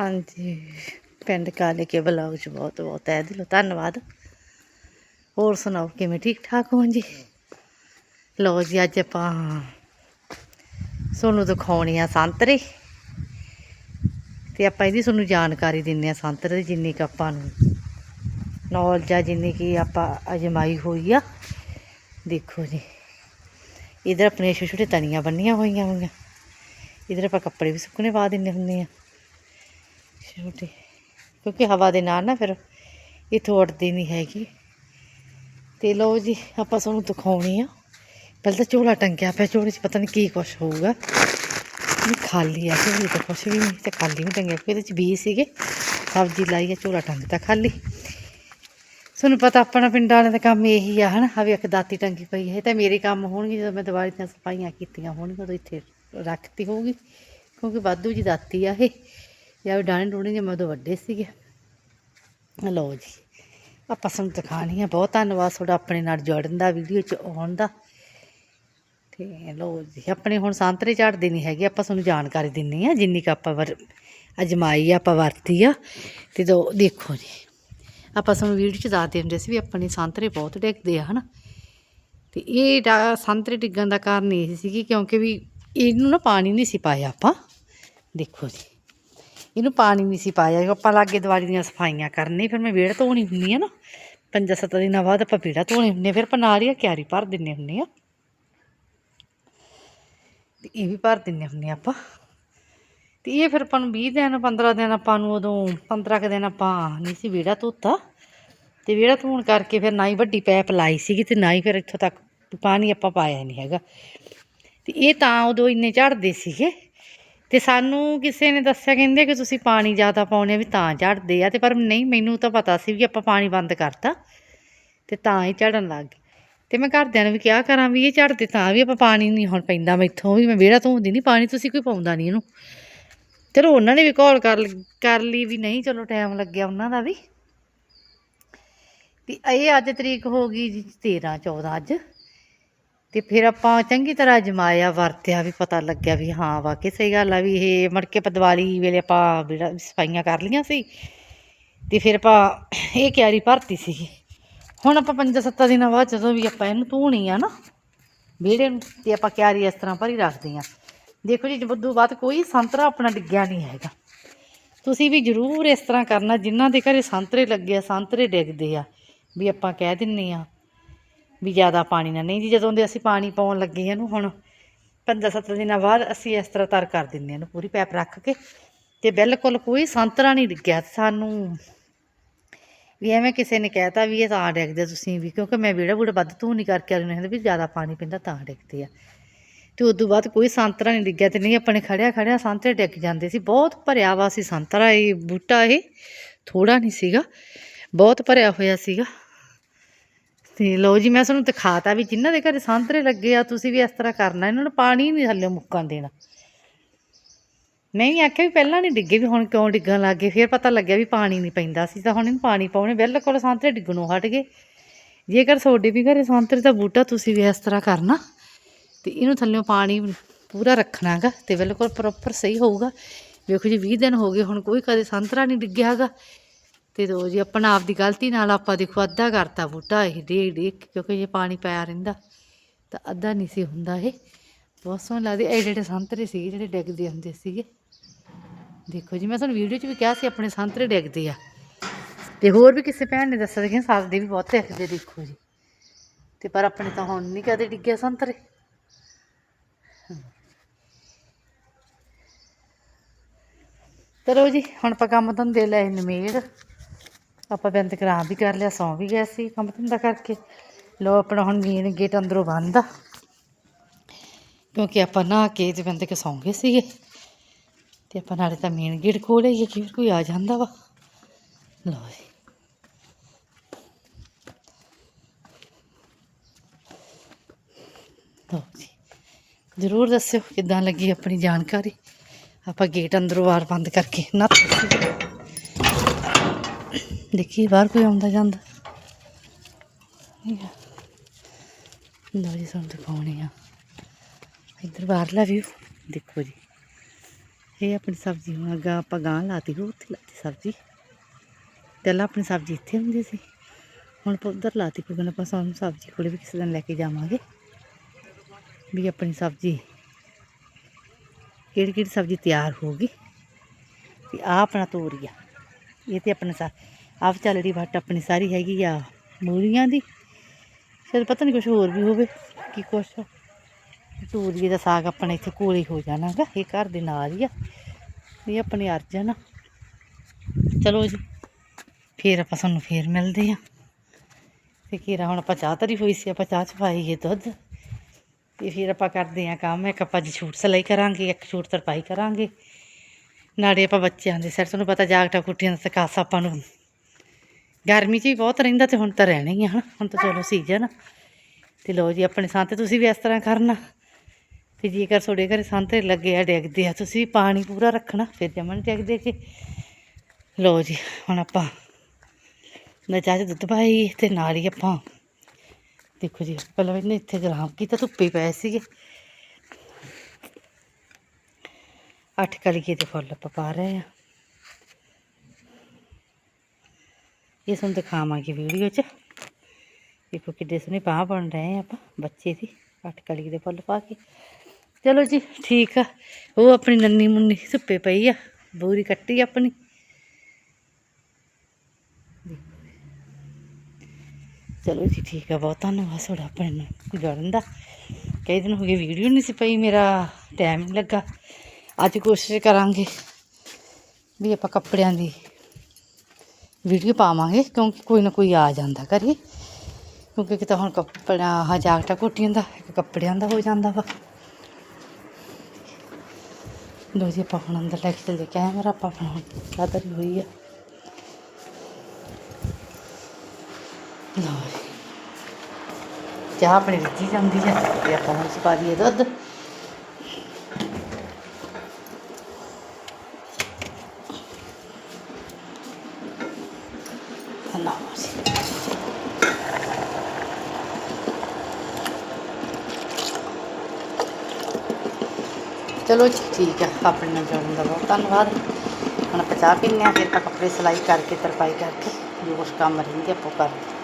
ਹਾਂਜੀ। ਪਿੰਡ ਕਾਲੇ ਕੇ ਬਲੌਗ ਚ ਬਹੁਤ ਬਹੁਤ ਤਹਿ ਦਿਲੋਂ ਧੰਨਵਾਦ। ਹੋਰ ਸੁਣਾਓ, ਕਿਵੇਂ ਠੀਕ ਠਾਕ ਹੋ ਜੀ? ਲੋ ਜੀ, ਅੱਜ ਆਪਾਂ ਤੁਹਾਨੂੰ ਦਿਖਾਉਣੀ ਆ ਸੰਤਰੇ। ਤੇ ਆਪਾਂ ਇਹਦੀ ਤੁਹਾਨੂੰ ਜਾਣਕਾਰੀ ਦਿੰਨੇ ਆ ਸੰਤਰੇ ਦੀ, ਜਿੰਨੀ ਕੁ ਆਪਾਂ ਨੂੰ ਨੌਲੇਜ ਆ, ਜਿੰਨੀ ਕਿ ਆਪਾਂ ਅਜਮਾਈ ਹੋਈ ਆ। ਦੇਖੋ ਜੀ, ਇਧਰ ਆਪਣੇ ਛੋਟੇ ਛੋਟੇ ਤਣੀਆਂ ਬੰਨੀਆਂ ਹੋਈਆਂ ਹੋਈਆਂ। ਇਧਰ ਆਪਾਂ ਕੱਪੜੇ ਵੀ ਸੁੱਕਣੇ ਪਾ ਦਿੰਨੇ ਹੁੰਦੇ ਆ। ਛੋਟੇ। ਕਿਉਂਕਿ ਹਵਾ ਦੇ ਨਾਲ ਨਾ ਫਿਰ ਇਹ ਥੋੜਦੀ ਨਹੀਂ ਹੈਗੀ। ਤੇ ਲਓ ਜੀ, ਆਪਾਂ ਤੁਹਾਨੂੰ ਦਿਖਾਉਣੀ ਆ। ਪਹਿਲਾਂ ਤਾਂ ਝੋਲਾ ਟੰਗਿਆ ਪਿਆ, ਝੋਲੇ 'ਚ ਪਤਾ ਨਹੀਂ ਕੀ ਕੁਛ ਹੋਊਗਾ। ਇਹ ਖਾਲੀ ਆ, ਝੋਲੇ ਤਾਂ ਕੁਛ ਵੀ ਨਹੀਂ, ਤੇ ਖਾਲੀ ਵੀ ਟੰਗਿਆ ਕਿਉਂਕਿ ਇਹਦੇ 'ਚ ਬੀ ਸੀਗੇ। ਸਬਜ਼ੀ ਲਾਈ ਆ, ਝੋਲਾ ਟੰਗਤਾ ਖਾਲੀ। ਤੁਹਾਨੂੰ ਪਤਾ ਆਪਣਾ ਪਿੰਡਾਂ ਵਾਲਿਆਂ ਦਾ ਕੰਮ ਇਹੀ ਆ, ਹਨਾ? ਹਵੇ ਇੱਕ ਦਾਤੀ ਟੰਗੀ ਪਈ ਹੈ ਇਹ ਤਾਂ ਮੇਰੇ ਕੰਮ ਹੋਣਗੇ, ਜਦੋਂ ਮੈਂ ਦੀਵਾਲੀ ਦੀਆਂ ਸਫਾਈਆਂ ਕੀਤੀਆਂ ਹੋਣਗੀਆਂ, ਉਦੋਂ ਇੱਥੇ ਰੱਖਤੀ ਹੋਊਗੀ। ਕਿਉਂਕਿ ਵਾਧੂ ਜੀ ਦਾਤੀ ਆ ਇਹ। ਜਾਂ ਡਾਣੇ ਡੂਣੇ ਜਿਵੇਂ ਉਦੋਂ ਵੱਡੇ ਸੀਗੇ। ਲਓ ਜੀ, ਆਪਾਂ ਸਾਨੂੰ ਦਿਖਾਣੀ ਹੈ ਬਹੁਤ ਧੰਨਵਾਦ ਤੁਹਾਡਾ ਆਪਣੇ ਨਾਲ ਜੁੜਨ ਦਾ, ਵੀਡੀਓ ਚ ਆਉਣ ਦਾ। ਤੇ ਲਓ ਜੀ, ਆਪਣੇ ਹੁਣ ਸੰਤਰੇ ਝਾੜਦੇ ਨਹੀਂ ਹੈਗੇ, ਆਪਾਂ ਤੁਹਾਨੂੰ ਜਾਣਕਾਰੀ ਦਿੰਨੀ ਆ, ਜਿੰਨੀ ਕੁ ਆਪਾਂ ਵਰ, ਅਜਮਾਈ ਆ, ਆਪਾਂ ਵਰਤੀ ਆ। ਤੇ ਦੋ, ਦੇਖੋ ਜੀ, ਆਪਾਂ ਸਾਨੂੰ ਵੀਡੀਓ ਚ ਦੱਸਦੇ ਹੁੰਦੇ ਸੀ ਵੀ ਆਪਣੇ ਸੰਤਰੇ ਬਹੁਤ ਡਿੱਗਦੇ ਆ, ਹਨਾ। ਤੇ ਇਹ ਡਾ- ਸੰਤਰੇ ਡਿੱਗਣ ਦਾ ਕਾਰਨ ਇਹ ਸੀ ਕਿਉਂਕਿ ਵੀ ਇਹਨੂੰ ਨਾ ਪਾਣੀ ਨਹੀਂ ਸੀ ਪਾਇਆ ਆਪਾਂ। ਦੇਖੋ ਜੀ ਇਹਨੂੰ ਪਾਣੀ ਨਹੀਂ ਸੀ ਪਾਇਆ ਆਪਾਂ ਲਾਗੇ ਦੀਵਾਲੀ ਦੀਆਂ ਸਫਾਈਆਂ ਕਰਨੀ ਫਿਰ ਮੈਂ ਵਿਹੜਾ ਧੋਣੀ ਹੁੰਦੀ ਆ ਨਾ। ਪੰਜਾਂ ਸੱਤਾਂ ਦਿਨਾਂ ਬਾਅਦ ਆਪਾਂ ਵਿਹੜਾ ਧੋਣੇ ਹੁੰਦੇ ਆ, ਫਿਰ ਆਪਾਂ ਨਾਲ ਹੀ ਆ ਕਿਆਰੀ ਭਰ ਦਿੰਨੇ ਹੁੰਦੇ ਆ। ਤੇ ਇਹ ਵੀ ਭਰ ਦਿੰਨੇ ਹੁੰਦੇ ਆ ਆਪਾਂ। ਤੇ ਇਹ ਫਿਰ ਆਪਾਂ ਨੂੰ 20 ਦਿਨ 15 ਦਿਨ ਆਪਾਂ ਨੂੰ ਉਦੋਂ 15 ਕੁ ਦਿਨ ਆਪਾਂ ਨਹੀਂ ਸੀ ਵਿਹੜਾ ਧੋਤਾ। ਤੇ ਵਿਹੜਾ ਧੋਣ ਕਰਕੇ ਫਿਰ ਨਾ ਹੀ ਵੱਡੀ ਪੈਪ ਲਾਈ ਸੀਗੀ ਤੇ ਨਾ ਹੀ ਫਿਰ ਇੱਥੋਂ ਤੱਕ ਪਾਣੀ ਆਪਾਂ ਪਾਇਆ ਨਹੀਂ ਹੈਗਾ। ਤੇ ਇਹ ਤਾਂ ਉਦੋਂ ਇੰਨੇ ਝੜਦੇ ਸੀਗੇ। ਤੇ ਸਾਨੂੰ ਕਿਸੇ ਨੇ ਦੱਸਿਆ, ਕਹਿੰਦੇ ਕਿ ਤੁਸੀਂ ਪਾਣੀ ਜ਼ਿਆਦਾ ਪਾਉਣੇ ਵੀ ਤਾਂ ਝੜਦੇ ਆ ਤੇ ਪਰ ਨਹੀਂ, ਮੈਨੂੰ ਤਾਂ ਪਤਾ ਸੀ ਵੀ ਆਪਾਂ ਪਾਣੀ ਬੰਦ ਕਰਤਾ ਤੇ ਤਾਂ ਹੀ ਝੜਨ ਲੱਗ ਗਏ। ਤੇ ਮੈਂ ਘਰਦਿਆਂ ਨੂੰ ਵੀ ਕਿਹਾ ਕਰਾਂ ਵੀ ਇਹ ਝੜਦੇ ਤਾਂ ਵੀ ਆਪਾਂ ਪਾਣੀ ਨਹੀਂ ਹੁਣ ਪੈਂਦਾ ਮੈਥੋਂ ਵੀ, ਮੈਂ ਵਿਹੜਾ ਧੋਂਦੀ ਨਹੀਂ ਪਾਣੀ ਤੁਸੀਂ ਕੋਈ ਪਾਉਂਦਾ ਨਹੀਂ ਇਹਨੂੰ। ਚਲੋ ਉਹਨਾਂ ਨੇ ਵੀ ਕਾਲ ਕਰ ਕਰ ਲਈ ਵੀ ਨਹੀਂ, ਚਲੋ ਟਾਈਮ ਲੱਗਿਆ ਉਹਨਾਂ ਦਾ ਵੀ। ਤੇ ਇਹ ਅੱਜ ਤਰੀਕ ਹੋ ਗਈ ਜੀ 13 14 ਅੱਜ। ਤੇ ਫਿਰ ਆਪਾਂ ਚੰਗੀ ਤਰ੍ਹਾਂ ਜਮਾਇਆ ਵਰਤਿਆ, ਵੀ ਪਤਾ ਲੱਗਿਆ ਵੀ ਹਾਂ, ਵਾਕਈ ਸਹੀ ਗੱਲ ਆ ਵੀ ਇਹ ਮੜਕੇ ਪਦਵਾਲੀ ਵੇਲੇ ਆਪਾਂ ਜਿਹੜਾ ਸਫਾਈਆਂ ਕਰ ਲੀਆਂ ਸੀ। ਤੇ ਫਿਰ ਆਪਾਂ ਇਹ ਕਿਆਰੀ ਭਰਤੀ ਸੀਗੀ ਹੁਣ ਆਪਾਂ ਪੰਜਾਂ ਸੱਤਾਂ ਦਿਨਾਂ ਬਾਅਦ ਜਦੋਂ ਵੀ ਆਪਾਂ ਇਹਨੂੰ ਧੋਣੀ ਆ ਨਾ, ਵਿਹੜੇ ਨੂੰ, ਤੇ ਆਪਾਂ ਕਿਆਰੀ ਇਸ ਤਰ੍ਹਾਂ ਭਰੀ ਰੱਖਦੇ ਆ ਦੇਖੋ ਜੀ ਜਦੋਂ ਬਾਅਦ ਕੋਈ ਸੰਤਰਾ ਆਪਣਾ ਡਿੱਗਿਆ ਨਹੀਂ ਹੈਗਾ। ਤੁਸੀਂ ਵੀ ਜ਼ਰੂਰ ਇਸ ਤਰ੍ਹਾਂ ਕਰਨਾ, ਜਿਨ੍ਹਾਂ ਦੇ ਘਰੇ ਸੰਤਰੇ ਲੱਗੇ ਆ, ਸੰਤਰੇ ਡਿੱਗਦੇ ਆ, ਵੀ ਆਪਾਂ ਕਹਿ ਦਿੰਨੇ ਆ ਵੀ ਜ਼ਿਆਦਾ ਪਾਣੀ ਨਾ, ਨਹੀਂ ਜੀ, ਜਦੋਂ ਦੇ ਅਸੀਂ ਪਾਣੀ ਪਾਉਣ ਲੱਗੇ ਇਹਨੂੰ ਹੁਣ ਪੰਦਰਾਂ ਸੱਤ ਦਿਨਾਂ ਬਾਅਦ ਅਸੀਂ ਇਸ ਤਰ੍ਹਾਂ ਤਰ ਕਰ ਦਿੰਦੇ ਹਾਂ ਇਹਨੂੰ ਪੂਰੀ ਪੈਪ ਰੱਖ ਕੇ ਤੇ ਬਿਲਕੁਲ ਕੋਈ ਸੰਤਰਾ ਨਹੀਂ ਡਿੱਗਿਆ ਸਾਨੂੰ। ਵੀ ਐਵੇਂ ਕਿਸੇ ਨੇ ਕਹਿਤਾ ਵੀ ਇਹ ਤਾਂ ਡਿੱਗਦੇ ਤੁਸੀਂ ਵੀ, ਕਿਉਂਕਿ ਮੈਂ ਵਿਹੜਾ ਬੂੜਾ ਵੱਧ ਤੂੰ ਨਹੀਂ ਕਰਕੇ ਆਉਂਦੇ ਹੁੰਦੇ ਵੀ ਜ਼ਿਆਦਾ ਪਾਣੀ ਪੈਂਦਾ ਤਾਂ ਡਿੱਗਦੇ ਆ। ਤੇ ਉਦੋਂ ਬਾਅਦ ਕੋਈ ਸੰਤਰਾ ਨਹੀਂ ਡਿੱਗਿਆ ਤੇ ਨਹੀਂ, ਆਪਣੇ ਖੜਿਆ ਖੜਿਆ ਸੰਤਰੇ ਡਿੱਗ ਜਾਂਦੇ ਸੀ, ਬਹੁਤ ਭਰਿਆ ਵਾ ਸੀ ਸੰਤਰਾ, ਇਹ ਬੂਟਾ ਇਹ ਥੋੜਾ ਨਹੀਂ ਸੀਗਾ, ਬਹੁਤ ਭਰਿਆ ਹੋਇਆ ਸੀਗਾ। ਤੇ ਲਓ ਜੀ, ਮੈਂ ਤੁਹਾਨੂੰ ਦਿਖਾਤਾ ਵੀ ਜਿਨ੍ਹਾਂ ਦੇ ਘਰੇ ਸੰਤਰੇ ਲੱਗੇ ਆ, ਤੁਸੀਂ ਵੀ ਇਸ ਤਰ੍ਹਾਂ ਕਰਨਾ, ਇਹਨਾਂ ਨੂੰ ਪਾਣੀ ਨਹੀਂ ਥੱਲੇ ਮੁੱਕਣ ਦੇਣਾ। ਨਹੀਂ, ਆਖਿਆ ਵੀ ਪਹਿਲਾਂ ਨਹੀਂ ਡਿੱਗੇ ਵੀ, ਹੁਣ ਕਿਉਂ ਡਿੱਗਣ ਲੱਗੇ ਫਿਰ ਪਤਾ ਲੱਗਿਆ ਵੀ ਪਾਣੀ ਨਹੀਂ ਪੈਂਦਾ ਸੀ, ਤਾਂ ਹੁਣ ਇਹਨੂੰ ਪਾਣੀ ਪਾਉਣੇ। ਬਿਲਕੁਲ ਸੰਤਰੇ ਡਿੱਗਣੋਂ ਹਟ ਗਏ। ਜੇਕਰ ਤੁਹਾਡੇ ਵੀ ਘਰੇ ਸੰਤਰੇ ਦਾ ਬੂਟਾ, ਤੁਸੀਂ ਵੀ ਇਸ ਤਰ੍ਹਾਂ ਕਰਨਾ। ਤੇ ਇਹਨੂੰ ਥੱਲੇੋਂ ਪਾਣੀ ਪੂਰਾ ਰੱਖਣਾਗਾ ਤੇ ਬਿਲਕੁਲ ਪ੍ਰੋਪਰ ਸਹੀ ਹੋਊਗਾ। ਵੇਖੋ ਜੀ 20 ਦਿਨ ਹੋ ਗਏ, ਹੁਣ ਕੋਈ ਕਦੇ ਸੰਤਰਾ ਨਹੀਂ ਡਿੱਗਿਆ ਹੈਗਾ। ਤੇ ਦੋ ਜੀ ਆਪਣਾ ਆਪ ਦੀ ਗਲਤੀ ਨਾਲ ਆਪਾਂ ਦੇਖੋ ਅੱਧਾ ਕਰਤਾ ਬੂਟਾ, ਇਹ ਡੇਢ ਡੇਢ ਕਿਉਂਕਿ ਜੇ ਪਾਣੀ ਪਾਇਆ ਰਹਿੰਦਾ। ਤਾਂ ਅੱਧਾ ਨਹੀਂ ਸੀ ਹੁੰਦਾ ਇਹ। ਬਹੁਤ ਸੋਹਣੇ ਲੱਗਦੇ। ਐਡੇ ਐਡੇ ਸੰਤਰੇ ਸੀ ਜਿਹੜੇ ਡਿੱਗਦੇ ਹੁੰਦੇ ਸੀਗੇ। ਦੇਖੋ ਜੀ, ਮੈਂ ਤੁਹਾਨੂੰ ਵੀਡੀਓ 'ਚ ਵੀ ਕਿਹਾ ਸੀ, ਆਪਣੇ ਸੰਤਰੇ ਡਿੱਗਦੇ ਆ। ਤੇ ਹੋਰ ਵੀ ਕਿਸੇ ਭੈਣ ਨੇ ਦੱਸਿਆ ਕਿ ਸਾਡੇ ਵੀ ਬਹੁਤ ਡਿੱਗਦੇ, ਦੇਖੋ ਜੀ। ਤੇ ਪਰ ਆਪਣੇ ਤਾਂ ਹੁਣ ਨਹੀਂ ਕਦੇ ਡਿੱਗਿਆ ਸੰਤਰੇ। ਚਲੋ ਜੀ, ਹੁਣ ਆਪਾਂ ਕੰਮ ਧੰਦੇ ਲੈ ਨਮੇੜ। ਆਪਾਂ ਬੰਦ ਕਰਾ ਵੀ ਕਰ ਲਿਆ, ਸੌਂ ਵੀ ਗਿਆ ਸੀ ਕੰਮ ਧੰਦਾ ਕਰਕੇ। ਲੋ ਆਪਣਾ ਹੁਣ ਮੇਨ ਗੇਟ ਅੰਦਰੋਂ ਬੰਦ ਆ। ਕਿਉਂਕਿ ਆਪਾਂ ਨਹਾ ਕੇ ਤੇ ਬੰਦ ਕੇ ਸੌਂ ਗਏ ਸੀਗੇ। ਤੇ ਆਪਾਂ ਨਾਲੇ ਤਾਂ ਮੇਨ ਗੇਟ ਖੋਲ੍ਹੇ ਕਿ ਕੋਈ ਆ ਜਾਂਦਾ ਵਾ। ਲੋ ਜੀ। ਲਓ ਜੀ। ਜ਼ਰੂਰ ਦੱਸਿਓ ਕਿੱਦਾਂ ਲੱਗੀ ਆਪਣੀ ਜਾਣਕਾਰੀ। ਆਪਾਂ ਗੇਟ ਅੰਦਰੋਂ ਬਾਹਰ ਬੰਦ ਕਰਕੇ ਨੱਥ ਦੇਖੀ, ਬਾਹਰ ਕੋਈ ਆਉਂਦਾ ਜਾਂਦਾ। ਠੀਕ ਆ। ਲਓ ਜੀ ਸਾਨੂੰ ਦਿਖਾਉਣੇ ਆ। ਇੱਧਰ ਬਾਹਰਲਾ ਵਿਊ ਦੇਖੋ ਜੀ। ਇਹ ਆਪਣੀ ਸਬਜ਼ੀ ਹੁਣ ਅੱਗਾ ਆਪਾਂ ਗਾਂ ਲਾਤੀ, ਉਹ ਉੱਥੇ ਲਾਤੀ ਸਬਜ਼ੀ। ਪਹਿਲਾਂ ਆਪਣੀ ਸਬਜ਼ੀ ਇੱਥੇ ਹੁੰਦੀ ਸੀ। ਹੁਣ ਆਪਾਂ ਉੱਧਰ ਲਾਤੀ ਕਿਉਂਕਿ ਆਪਾਂ ਸਾਨੂੰ ਸਬਜ਼ੀ ਕੋਲੇ ਵੀ ਕਿਸੇ ਦਿਨ ਲੈ ਕੇ ਜਾਵਾਂਗੇ। ਵੀ ਆਪਣੀ ਸਬਜ਼ੀ ਕਿਹੜੀ ਕਿਹੜੀ ਸਬਜ਼ੀ ਤਿਆਰ ਹੋਊਗੀ ਤੇ ਆ ਆਪਣਾ ਤੋਰੀਆ। ਇਹ ਤੇ ਆਪਣਾ ਸਾ ਆਪ ਚੱਲੜੀ ਵੱਟ ਆਪਣੀ ਸਾਰੀ ਹੈਗੀ ਆ ਮੂਲੀਆਂ ਦੀ। ਫਿਰ ਪਤਾ ਨਹੀਂ ਕੁਝ ਹੋਰ ਵੀ ਹੋਵੇ, ਕੀ ਕੁਛ ਤੋਰੀ ਦਾ ਸਾਗ ਆਪਣੇ ਇੱਥੇ ਕੋਲੇ ਹੋ ਜਾਣਾ ਗਾ ਇਹ ਘਰ ਦੇ ਨਾਲ ਹੀ ਆ। ਇਹ ਆਪਣੀ ਅਰਜਨ ਆ। ਚਲੋ ਜੀ, ਫੇਰ ਆਪਾਂ ਤੁਹਾਨੂੰ ਫੇਰ ਮਿਲਦੇ ਆ। ਤੇ ਕੀਰਾ ਹੁਣ ਆਪਾਂ ਚਾਹ ਤਰੀ ਹੋਈ ਸੀ, ਆਪਾਂ ਚਾਹ ਚ ਪਾਈਏ ਦੁੱਧ। ਤੇ ਫਿਰ ਆਪਾਂ ਕਰਦੇ ਆ ਕੰਮ, ਇੱਕ ਆਪਾਂ ਜੀ ਛੂਟ ਸਲਾਈ ਕਰਾਂਗੇ, ਇੱਕ ਛੂਟ ਤਰਪਾਈ ਕਰਾਂਗੇ। ਨਾਲੇ ਆਪਾਂ ਬੱਚਿਆਂ ਦੇ ਸਿਰ, ਤੁਹਾਨੂੰ ਪਤਾ ਜਾਗਟਾ ਕੁੱਟੀਆਂ ਦਾ ਤਾਂ ਕਾਸ ਆਪਾਂ ਨੂੰ ਗਰਮੀ 'ਚ ਵੀ ਬਹੁਤ ਰਹਿੰਦਾ ਤੇ ਹੁਣ ਤਾਂ ਰਹਿਣਾ ਹੀ ਆ, ਹਨਾ? ਹੁਣ ਤਾਂ ਚਲੋ ਸੀਜ਼ਨ ਤੇ ਲੋ ਜੀ, ਆਪਣੇ ਸੰਤ ਤੁਸੀਂ ਵੀ ਇਸ ਤਰ੍ਹਾਂ ਕਰਨਾ। ਤੇ ਜੇਕਰ ਤੁਹਾਡੇ ਘਰੇ ਸੰਤ ਲੱਗੇ ਆ, ਡਿੱਗਦੇ ਆ, ਤੁਸੀਂ ਵੀ ਪਾਣੀ ਪੂਰਾ ਰੱਖਣਾ, ਫਿਰ ਜਮਨ ਡਿੱਗਦੇ ਕਿ। ਲੋ ਜੀ, ਹੁਣ ਆਪਾਂ ਨਾ ਚਾਹ 'ਚ ਦੁੱਧ ਪਾਈ ਤੇ ਨਾਲ ਹੀ ਆਪਾਂ ਦੇਖੋ ਜੀ, ਪਹਿਲਾਂ ਇਹਨੇ ਇੱਥੇ ਗ੍ਰਾਮ ਕੀਤਾ, ਧੁੱਪੇ ਪਏ ਸੀਗੇ। ਅੱਠ ਕਲੀਏ ਦੇ ਫੁੱਲ ਆਪਾਂ ਪਾ ਰਹੇ ਆ। ਇਹ ਤੁਹਾਨੂੰ ਦਿਖਾਵਾਂਗੇ ਵੀਡੀਓ 'ਚ। ਦੇਖੋ ਕਿੱਡੇ ਸੋਹਣੇ ਬਾਂਹ ਬਣ ਰਹੇ ਆ ਆਪਾਂ, ਬੱਚੇ ਦੀ, ਅੱਠ ਕਲੀ ਦੇ ਫੁੱਲ ਪਾ ਕੇ। ਚਲੋ ਜੀ, ਠੀਕ ਆ। ਉਹ ਆਪਣੀ ਨੰਨੀ ਮੁੰਨੀ ਸੁੱਪੇ ਪਈ ਆ, ਬੂਰੀ ਕੱਟੀ ਆਪਣੀ। ਚਲੋ ਜੀ, ਠੀਕ ਆ, ਬਹੁਤ ਧੰਨਵਾਦ ਤੁਹਾਡਾ ਆਪਣੇ ਨੂੰ ਜੁੜਨ ਦਾ। ਕਈ ਦਿਨ ਹੋ ਗਏ ਵੀਡੀਓ ਨਹੀਂ ਸੀ ਪਈ, ਮੇਰਾ ਟਾਈਮ ਨਹੀਂ ਲੱਗਾ। ਅੱਜ ਕੋਸ਼ਿਸ਼ ਕਰਾਂਗੇ ਵੀ ਆਪਾਂ ਕੱਪੜਿਆਂ ਦੀ ਵੀਡੀਓ ਪਾਵਾਂਗੇ, ਕਿਉਂਕਿ ਕੋਈ ਨਾ ਕੋਈ ਆ ਜਾਂਦਾ ਘਰੇ। ਕਿਉਂਕਿ ਕਿਤੇ ਹੁਣ ਕੱਪੜਾ, ਆਹ ਜਾਕਟਾ ਕੋਟੀਆਂ ਦਾ, ਇੱਕ ਕੱਪੜਿਆਂ ਦਾ ਹੋ ਜਾਂਦਾ ਵਾ। ਲੋ ਜੀ, ਆਪਾਂ ਹੁਣ ਅੰਦਰ ਲੈ ਕੇ ਚੱਲਦੇ ਕੈਮਰਾ ਆਪਾਂ ਆਪਣਾ ਹੁਣ ਚਾਦਰ ਹੋਈ ਆ। ਲਓ ਜੀ। ਚਾਹ ਆਪਣੀ ਰਿੱਝੀ ਜਾਂਦੀ ਹੈ ਤੇ ਆਪਾਂ ਹੁਣ ਪਾ ਦਈਏ ਦੁੱਧ ਲਓ ਜੀ ਚਲੋ ਜੀ, ਠੀਕ ਹੈ ਆਪਣੇ ਨਾਲ ਜੁੜਨ ਦਾ ਬਹੁਤ ਧੰਨਵਾਦ। ਹੁਣ ਆਪਾਂ ਚਾਹ ਪੀਂਦੇ ਹਾਂ, ਫਿਰ ਤਾਂ ਕੱਪੜੇ ਸਿਲਾਈ ਕਰਕੇ, ਤਰਪਾਈ ਕਰਕੇ, ਜੋ ਕੁਛ ਕੰਮ ਰਹਿੰਦੇ ਆਪਾਂ ਉਹ ਕਰਦੇ